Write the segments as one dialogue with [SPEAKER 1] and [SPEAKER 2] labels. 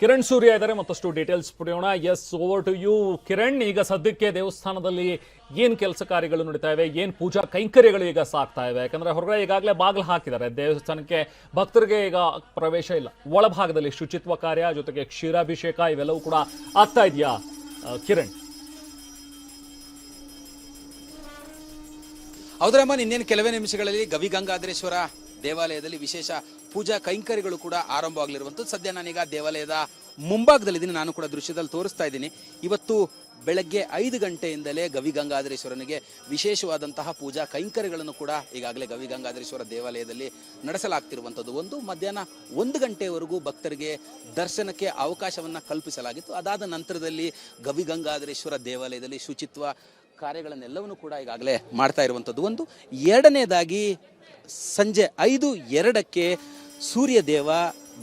[SPEAKER 1] ಕಿರಣ್ ಸೂರ್ಯ ಇದ್ದಾರೆ, ಮತ್ತಷ್ಟು ಡೀಟೇಲ್ಸ್ ಪಡೆಯೋಣ. Yes over to you Kiran. ಈಗ ಸದ್ಯಕ್ಕೆ ದೇವಸ್ಥಾನದಲ್ಲಿ ಏನು ಕೆಲಸ ಕಾರ್ಯಗಳು ನಡೀತಾ ಇವೆ, ಏನು ಪೂಜಾ ಕೈಂಕರ್ಯಗಳು ಈಗ ಸಾಕ್ತಾ ಇವೆ? ಯಾಕಂದ್ರೆ ಹೊರಗಡೆ ಈಗಾಗಲೇ ಬಾಗಿಲು ಹಾಕಿದ್ದಾರೆ. ದೇವಸ್ಥಾನಕ್ಕೆ ಭಕ್ತರಿಗೆ ಈಗ ಪ್ರವೇಶ ಇಲ್ಲ. ಒಳಭಾಗದಲ್ಲಿ ಶುಚಿತ್ವ ಕಾರ್ಯ, ಜೊತೆಗೆ ಕ್ಷೀರಾಭಿಷೇಕ, ಇವೆಲ್ಲವೂ ಕೂಡ ಆಗ್ತಾ ಇದೆಯಾ ಕಿರಣ್?
[SPEAKER 2] ಹೌದ್ರಮ್ಮ, ಇನ್ನೇನು ಕೆಲವೇ ನಿಮಿಷಗಳಲ್ಲಿ ಗವಿಗಂಗಾಧರೇಶ್ವರ ದೇವಾಲಯದಲ್ಲಿ ವಿಶೇಷ ಪೂಜಾ ಕೈಂಕರ್ಯಗಳು ಕೂಡ ಆರಂಭವಾಗಲಿರುವಂಥದ್ದು. ಸದ್ಯ ನಾನೀಗ ದೇವಾಲಯದ ಮುಂಭಾಗದಲ್ಲಿದ್ದೀನಿ ನಾನು ಕೂಡ ದೃಶ್ಯದಲ್ಲಿ ತೋರಿಸ್ತಾ ಇದ್ದೀನಿ. ಇವತ್ತು ಬೆಳಗ್ಗೆ ಐದು ಗಂಟೆಯಿಂದಲೇ ಗವಿಗಂಗಾಧರೇಶ್ವರನಿಗೆ ವಿಶೇಷವಾದಂತಹ ಪೂಜಾ ಕೈಂಕರ್ಯಗಳನ್ನು ಕೂಡ ಈಗಾಗಲೇ ಗವಿಗಂಗಾಧರೇಶ್ವರ ದೇವಾಲಯದಲ್ಲಿ ನಡೆಸಲಾಗ್ತಿರುವಂಥದ್ದು. ಒಂದು ಮಧ್ಯಾಹ್ನ ಒಂದು ಗಂಟೆವರೆಗೂ ಭಕ್ತರಿಗೆ ದರ್ಶನಕ್ಕೆ ಅವಕಾಶವನ್ನು ಕಲ್ಪಿಸಲಾಗಿತ್ತು. ಅದಾದ ನಂತರದಲ್ಲಿ ಗವಿಗಂಗಾಧರೇಶ್ವರ ದೇವಾಲಯದಲ್ಲಿ ಶುಚಿತ್ವ ಕಾರ್ಯಗಳನ್ನೆಲ್ಲವನ್ನು ಕೂಡ ಈಗಾಗಲೇ ಮಾಡ್ತಾ ಇರುವಂಥದ್ದು. ಒಂದು ಎರಡನೇದಾಗಿ ಸಂಜೆ ಐದು ಎರಡಕ್ಕೆ ಸೂರ್ಯದೇವ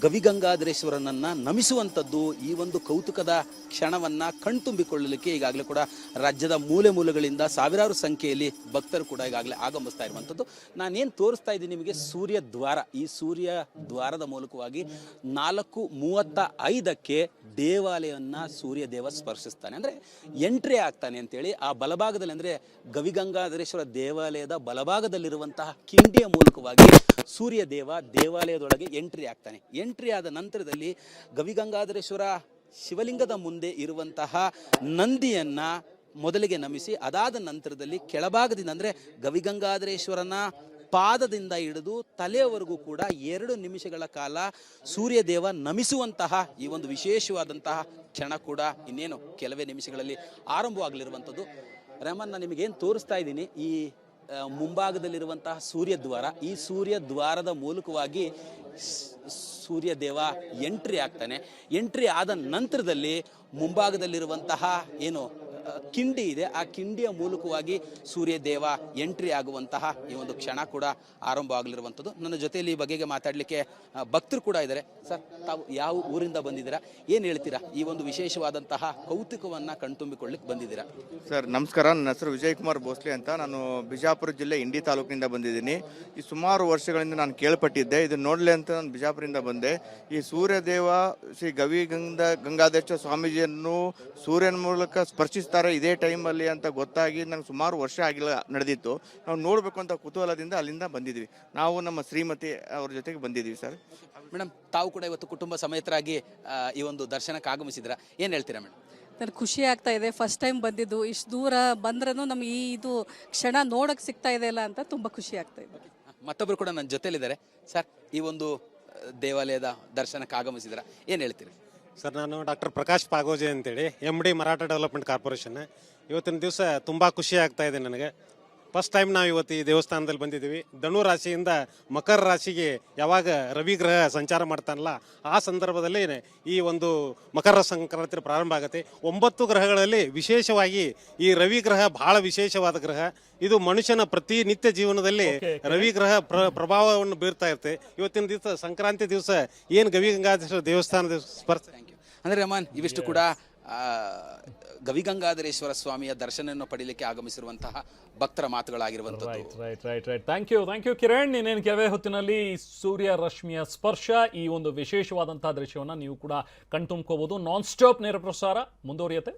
[SPEAKER 2] ಗವಿಗಂಗಾಧರೇಶ್ವರನನ್ನ ನಮಿಸುವಂಥದ್ದು ಈ ಒಂದು ಕೌತುಕದ ಕ್ಷಣವನ್ನ ಕಣ್ತುಂಬಿಕೊಳ್ಳಲಿಕ್ಕೆ ಈಗಾಗಲೇ ಕೂಡ ರಾಜ್ಯದ ಮೂಲೆ ಮೂಲೆಗಳಿಂದ ಸಾವಿರಾರು ಸಂಖ್ಯೆಯಲ್ಲಿ ಭಕ್ತರು ಕೂಡ ಈಗಾಗಲೇ ಆಗಮಿಸ್ತಾ ಇರುವಂಥದ್ದು. ನಾನೇನು ತೋರಿಸ್ತಾ ಇದ್ದೀನಿ ನಿಮಗೆ? ಸೂರ್ಯ ದ್ವಾರ. ಈ ಸೂರ್ಯ ದ್ವಾರದ ಮೂಲಕವಾಗಿ ನಾಲ್ಕು ಮೂವತ್ತ ಐದಕ್ಕೆ ದೇವಾಲಯವನ್ನ ಸೂರ್ಯ ದೇವ ಸ್ಪರ್ಶಿಸ್ತಾನೆ. ಅಂದ್ರೆ ಎಂಟ್ರಿ ಆಗ್ತಾನೆ ಅಂತೇಳಿ ಆ ಬಲಭಾಗದಲ್ಲಿ ಅಂದರೆ ಗವಿಗಂಗಾಧರೇಶ್ವರ ದೇವಾಲಯದ ಬಲಭಾಗದಲ್ಲಿರುವಂತಹ ಕಿಂಡಿಯ ಮೂಲಕವಾಗಿ ಸೂರ್ಯ ದೇವ ದೇವಾಲಯದೊಳಗೆ ಎಂಟ್ರಿ ಆಗ್ತಾನೆ. ಎಂಟ್ರಿ ಆದ ನಂತರದಲ್ಲಿ ಗವಿಗಂಗಾಧರೇಶ್ವರ ಶಿವಲಿಂಗದ ಮುಂದೆ ಇರುವಂತಹ ನಂದಿಯನ್ನು ಮೊದಲಿಗೆ ನಮಿಸಿ, ಅದಾದ ನಂತರದಲ್ಲಿ ಕೆಳಭಾಗದಿಂದ ಅಂದರೆ ಗವಿಗಂಗಾಧರೇಶ್ವರನ ಪಾದದಿಂದ ಹಿಡಿದು ತಲೆಯವರೆಗೂ ಕೂಡ ಎರಡು ನಿಮಿಷಗಳ ಕಾಲ ಸೂರ್ಯದೇವ ನಮಿಸುವಂತಹ ಈ ಒಂದು ವಿಶೇಷವಾದಂತಹ ಕ್ಷಣ ಕೂಡ ಇನ್ನೇನು ಕೆಲವೇ ನಿಮಿಷಗಳಲ್ಲಿ ಆರಂಭವಾಗಲಿರುವಂಥದ್ದು. ರೆಹಮಾನ್ ನಾನು ನಿಮಗೇನು ತೋರಿಸ್ತಾ ಇದ್ದೀನಿ, ಈ ಮುಂಭಾಗದಲ್ಲಿರುವಂತಹ ಸೂರ್ಯ ದ್ವಾರ. ಈ ಸೂರ್ಯ ದ್ವಾರದ ಮೂಲಕವಾಗಿ ಸೂರ್ಯದೇವ ಸೂರ್ಯ ದೇವ ಎಂಟ್ರಿ ಆಗ್ತಾನೆ. ಎಂಟ್ರಿ ಆದ ನಂತರದಲ್ಲಿ ಮುಂಭಾಗದಲ್ಲಿರುವಂತಹ ಏನು ಕಿಂಡಿ ಇದೆ. ಆ ಕಿಂಡಿಯ ಮೂಲಕವಾಗಿ ಸೂರ್ಯ ದೇವ ಎಂಟ್ರಿ ಆಗುವಂತಹ ಈ ಒಂದು ಕ್ಷಣ ಕೂಡ ಆರಂಭ ಆಗಲಿರುವಂಥದ್ದು. ನನ್ನ ಜೊತೆಯಲ್ಲಿ ಈ ಬಗೆಗೆ ಮಾತಾಡಲಿಕ್ಕೆ ಭಕ್ತರು ಕೂಡ ಇದ್ದಾರೆ. ಸರ್, ತಾವು ಯಾವ ಊರಿಂದ ಬಂದಿದ್ದೀರಾ? ಏನು ಹೇಳ್ತೀರಾ? ಈ ಒಂದು ವಿಶೇಷವಾದಂತಹ ಕೌತುಕವನ್ನು ಕಣ್ತುಂಬಿಕೊಳ್ಳಿಕ್ಕೆ ಬಂದಿದ್ದೀರಾ?
[SPEAKER 3] ಸರ್, ನಮಸ್ಕಾರ. ನನ್ನ ಹೆಸರು ವಿಜಯ್ ಕುಮಾರ್ ಭೋಸ್ಲೆ ಅಂತ. ನಾನು ಬಿಜಾಪುರ ಜಿಲ್ಲೆ ಇಂಡಿ ತಾಲೂಕಿನಿಂದ ಬಂದಿದ್ದೀನಿ. ಈ ಸುಮಾರು ವರ್ಷಗಳಿಂದ ನಾನು ಕೇಳ್ಪಟ್ಟಿದ್ದೆ. ಇದನ್ನು ನೋಡಲಿ ಅಂತ ನಾನು ಬಿಜಾಪುರಿಂದ ಬಂದೆ. ಈ ಸೂರ್ಯದೇವ ಶ್ರೀ ಗವಿ ಗಂಗಾ ಗಂಗಾಧೇಶ ಸ್ವಾಮೀಜಿಯನ್ನು ಸೂರ್ಯನ ಮೂಲಕ ಸ್ಪರ್ಶಿಸ್ತಾರೆ ಇದೇ ಟೈಮಲ್ಲಿ ಅಂತ ಗೊತ್ತಾಗಿ ನಂಗೆ ಸುಮಾರು ವರ್ಷ ಆಗಿಲ್ಲ ನಡೆದಿತ್ತು. ನಾವು ನೋಡಬೇಕು ಅಂತ ಕುತೂಹಲದಿಂದ ಅಲ್ಲಿಂದ ಬಂದಿದ್ವಿ. ನಾವು ನಮ್ಮ ಶ್ರೀಮತಿ ಅವ್ರ ಜೊತೆಗೆ ಬಂದಿದ್ದೀವಿ ಸರ್.
[SPEAKER 2] ಮೇಡಮ್ ತಾವು ಕೂಡ ಇವತ್ತು ಕುಟುಂಬ ಸಮೇತರಾಗಿ ಈ ಒಂದು ದರ್ಶನಕ್ಕೆ ಆಗಮಿಸಿದ್ರ? ಏನು ಹೇಳ್ತೀರಾ ಮೇಡಮ್?
[SPEAKER 4] ನನಗೆ ಖುಷಿ ಆಗ್ತಾ ಇದೆ. ಫಸ್ಟ್ ಟೈಮ್ ಬಂದಿದ್ದು. ಇಷ್ಟು ದೂರ ಬಂದ್ರೂ ನಮ್ಗೆ ಈ ಇದು ಕ್ಷಣ ನೋಡೋಕೆ ಸಿಗ್ತಾ ಇದೆ ಅಲ್ಲ ಅಂತ ತುಂಬ ಖುಷಿ ಆಗ್ತಾ ಇದೆ.
[SPEAKER 2] ಮತ್ತೊಬ್ಬರು ಕೂಡ ನನ್ನ ಜೊತೆಲಿದ್ದಾರೆ. ಸರ್ ಈ ಒಂದು ದೇವಾಲಯದ ದರ್ಶನಕ್ಕೆ ಆಗಮಿಸಿದ್ರ? ಏನು ಹೇಳ್ತೀರಿ?
[SPEAKER 5] ಸರ್, ನಾನು ಡಾಕ್ಟರ್ ಪ್ರಕಾಶ್ ಪಾಗೋಜೆ ಅಂತೇಳಿ M D Maratha development corporation. ಇವತ್ತಿನ ದಿವಸ ತುಂಬ ಖುಷಿ ಆಗ್ತಾ ಇದೆ ನನಗೆ. ಫಸ್ಟ್ ಟೈಮ್ ನಾವು ಇವತ್ತು ಈ ದೇವಸ್ಥಾನದಲ್ಲಿ ಬಂದಿದ್ದೀವಿ. ಧನು ರಾಶಿಯಿಂದ ಮಕರ ರಾಶಿಗೆ ಯಾವಾಗ ರವಿ ಗ್ರಹ ಸಂಚಾರ ಮಾಡ್ತಾನಲ್ಲ ಆ ಸಂದರ್ಭದಲ್ಲಿ ಈ ಒಂದು ಮಕರ ಸಂಕ್ರಾಂತಿ ಪ್ರಾರಂಭ ಆಗುತ್ತೆ. ಒಂಬತ್ತು ಗ್ರಹಗಳಲ್ಲಿ ವಿಶೇಷವಾಗಿ ಈ ರವಿ ಗ್ರಹ ಬಹಳ ವಿಶೇಷವಾದ ಗ್ರಹ. ಇದು ಮನುಷ್ಯನ ಪ್ರತಿನಿತ್ಯ ಜೀವನದಲ್ಲಿ ರವಿ ಗ್ರಹ ಪ್ರ ಪ್ರಭಾವವನ್ನು ಬೀರ್ತಾ ಇರುತ್ತೆ. ಇವತ್ತಿನ ದಿವಸ ಸಂಕ್ರಾಂತಿ ದಿವಸ ಏನು ಗವಿಗಂಗಾಧೇಶ್ವರ ದೇವಸ್ಥಾನದ ಸ್ಪರ್ಶ?
[SPEAKER 2] ಅಂದರೆ ಯು ಅಂದ್ರೆ ರಮನ್ ಇವಿಷ್ಟು ಕೂಡ ಗವಿಗಂಗಾಧರೇಶ್ವರ ಸ್ವಾಮಿಯ ದರ್ಶನವನ್ನು ಪಡೀಲಿಕ್ಕೆ ಆಗಮಿಸಿರುವಂತಹ ಭಕ್ತರ
[SPEAKER 1] right thank you thank you Kiran ಇನ್ನೇನು ಕೆಲವೇ ಹೊತ್ತಿನಲ್ಲಿ ಸೂರ್ಯ ರಶ್ಮಿಯ ಸ್ಪರ್ಶ. ಈ ಒಂದು ವಿಶೇಷವಾದಂತಹ ದೃಶ್ಯವನ್ನು ನೀವು ಕೂಡ ಕಣ್ತುಂಬ್ಕೋಬಹುದು ನಾನ್ ಸ್ಟಾಪ್ ನೇರ ಪ್ರಸಾರ ಮುಂದುವರಿಯುತ್ತೆ.